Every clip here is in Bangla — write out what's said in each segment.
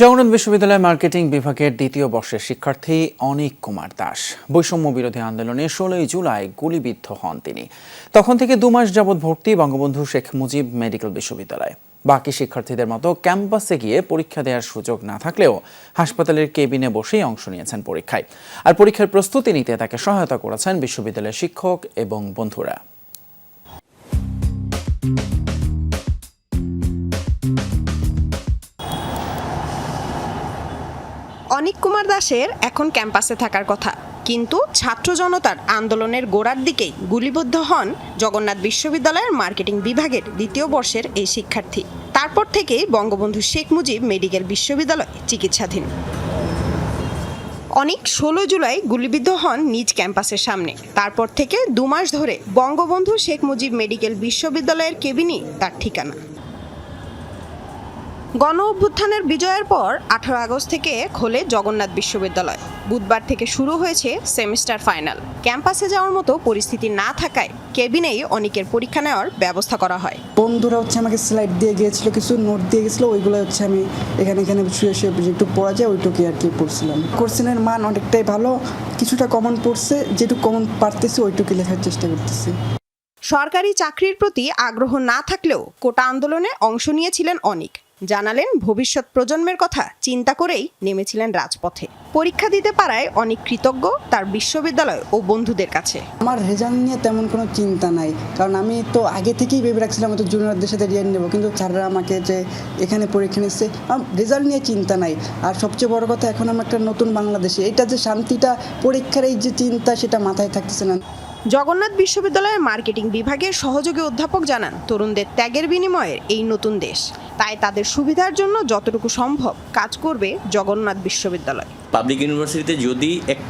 জগন্নাথ বিশ্ববিদ্যালয় মার্কেটিং বিভাগের দ্বিতীয় বর্ষের শিক্ষার্থী অনিক কুমার দাস। বৈষম্য বিরোধী আন্দোলনে ষোলোই জুলাই গুলিবিদ্ধ হন তিনি। তখন থেকে দু মাস যাবৎ ভর্তি বঙ্গবন্ধু শেখ মুজিব মেডিকেল বিশ্ববিদ্যালয়। বাকি শিক্ষার্থীদের মতো ক্যাম্পাসে গিয়ে পরীক্ষা দেওয়ার সুযোগ না থাকলেও হাসপাতালের কেবিনে বসেই অংশ নিয়েছেন পরীক্ষায়। আর পরীক্ষার প্রস্তুতি নিতে তাকে সহায়তা করেছেন বিশ্ববিদ্যালয়ের শিক্ষক এবং বন্ধুরা। অনিক কুমার দাসের এখন ক্যাম্পাসে থাকার কথা। কিন্তু ছাত্র জনতার আন্দোলনের গোড়ার দিকেই গুলিবদ্ধ হন জগন্নাথ বিশ্ববিদ্যালয়ের মার্কেটিং বিভাগের দ্বিতীয় বর্ষের এই শিক্ষার্থী। তারপর থেকেই বঙ্গবন্ধু শেখ মুজিব মেডিকেল বিশ্ববিদ্যালয় চিকিৎসাধীন। অনেক ষোলো জুলাই গুলিবিদ্ধ হন নিজ ক্যাম্পাসের সামনে। তারপর থেকে দু মাস ধরে বঙ্গবন্ধু শেখ মুজিব মেডিকেল বিশ্ববিদ্যালয়ের কেবিনই তার ঠিকানা। গণ অভ্যুত্থানের বিজয়ের পর আঠারো আগস্ট থেকে খোলে জগন্নাথ বিশ্ববিদ্যালয়। বুধবার থেকে শুরু হয়েছে সেমিস্টার ফাইনাল। ক্যাম্পাসে যাওয়ার মতো পরিস্থিতি না থাকায় কেবিনেই অনেকের পরীক্ষা নেওয়ার ব্যবস্থা করা হয়। বন্ধুরা হচ্ছে আমাকে স্লাইড দিয়ে গিয়েছিল কিছু নোট দিয়ে গেছিল ওইগুলো হচ্ছে আমি এখানে এখানে শুয়ে শুয়ে একটু পড়া যায় ওইটুকুই আর কি পড়ছিলাম। কোর্সিনের মান অনেকটাই ভালো কিছুটা কমন পড়ছে যেটুকু কমন পারতেছি ওইটুকু লেখার চেষ্টা করতেছি। সরকারি চাকরির প্রতি আগ্রহ না থাকলেও কোটা আন্দোলনে অংশ নিয়েছিলেন অনেক। জানালেন ভবিষ্যৎ প্রজন্মের কথা চিন্তা করেই নেমেছিলেন রাজপথে। পরীক্ষা দিতে পারায় অনেক কৃতজ্ঞ তার বিশ্ববিদ্যালয় ও বন্ধুদের কাছে। আমার রেজাল্ট নিয়ে তেমন কোনো চিন্তা নাই কারণ আমি তো আগে থেকেই ভেবে রাখছিলাম তো জুনিয়রদের সাথে রিয়ান নেব কিন্তু স্যাররা আমাকে যে এখানে পরীক্ষা নিচ্ছে রেজাল্ট নিয়ে চিন্তা নাই। আর সবচেয়ে বড় কথা এখন আমার একটা নতুন বাংলাদেশে এটা যে শান্তিটা পরীক্ষার এই যে চিন্তা সেটা মাথায় থাকতেছে না। জগন্নাথ বিশ্ববিদ্যালয়ের মার্কেটিং বিভাগের সহযোগী অধ্যাপক জানান তরুণদের ত্যাগের বিনিময়ে এই নতুন দেশ। তাই তাদের সুবিধার জন্য যতটুকু সম্ভব কাজ করবে জগন্নাথ বিশ্ববিদ্যালয়। পাবলিক ইউনিভার্সিটিতে যদি এক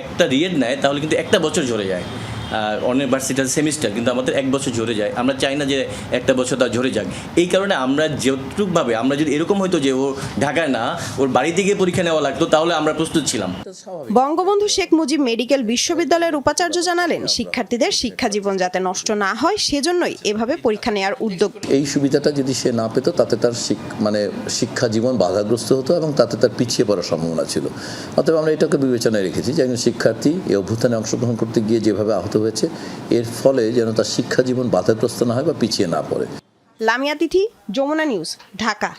একটা রিয়েড নেয়, তাহলে কিন্তু একটা বছর ঝরে যায়। অনেক ভার্সিটির সেমিস্টার কিন্তু আমাদের এক বছর ঝরে যায়। আমরা চাই না যে একটা বছর তার ঝরে যাক। এই কারণে আমরা যতটুকভাবে আমরা যদি এরকম হয়তো যে ও ঢাকায় না ওর বাড়িতে গিয়ে পরীক্ষা নেওয়া লাগতো তাহলে আমরা প্রস্তুত ছিলাম। বঙ্গবন্ধু শেখ মুজিব মেডিকেল বিশ্ববিদ্যালয়ের উপাচার্য জানালেন শিক্ষার্থীদের শিক্ষা জীবন যাতে নষ্ট না হয় সেজন্যই এভাবে পরীক্ষা নেওয়ার উদ্যোগ। এই সুবিধাটা যদি সে না পেত তাতে তার মানে শিক্ষা জীবন বাধাগ্রস্ত হতো এবং তাতে তার পিছিয়ে পড়ার সম্ভাবনা ছিল। অতএব আমরা এটাকে বিবেচনায় রেখেছি যে একজন শিক্ষার্থী এই অভ্যুত্থানে অংশগ্রহণ করতে গিয়ে যেভাবে আহত হয়েছে। এর ফলে যেন তার শিক্ষা জীবন বাধাগ্রস্ত না হয় বা পিছিয়ে না পড়ে। লামিয়া তিথি, যমুনা নিউজ, ঢাকা।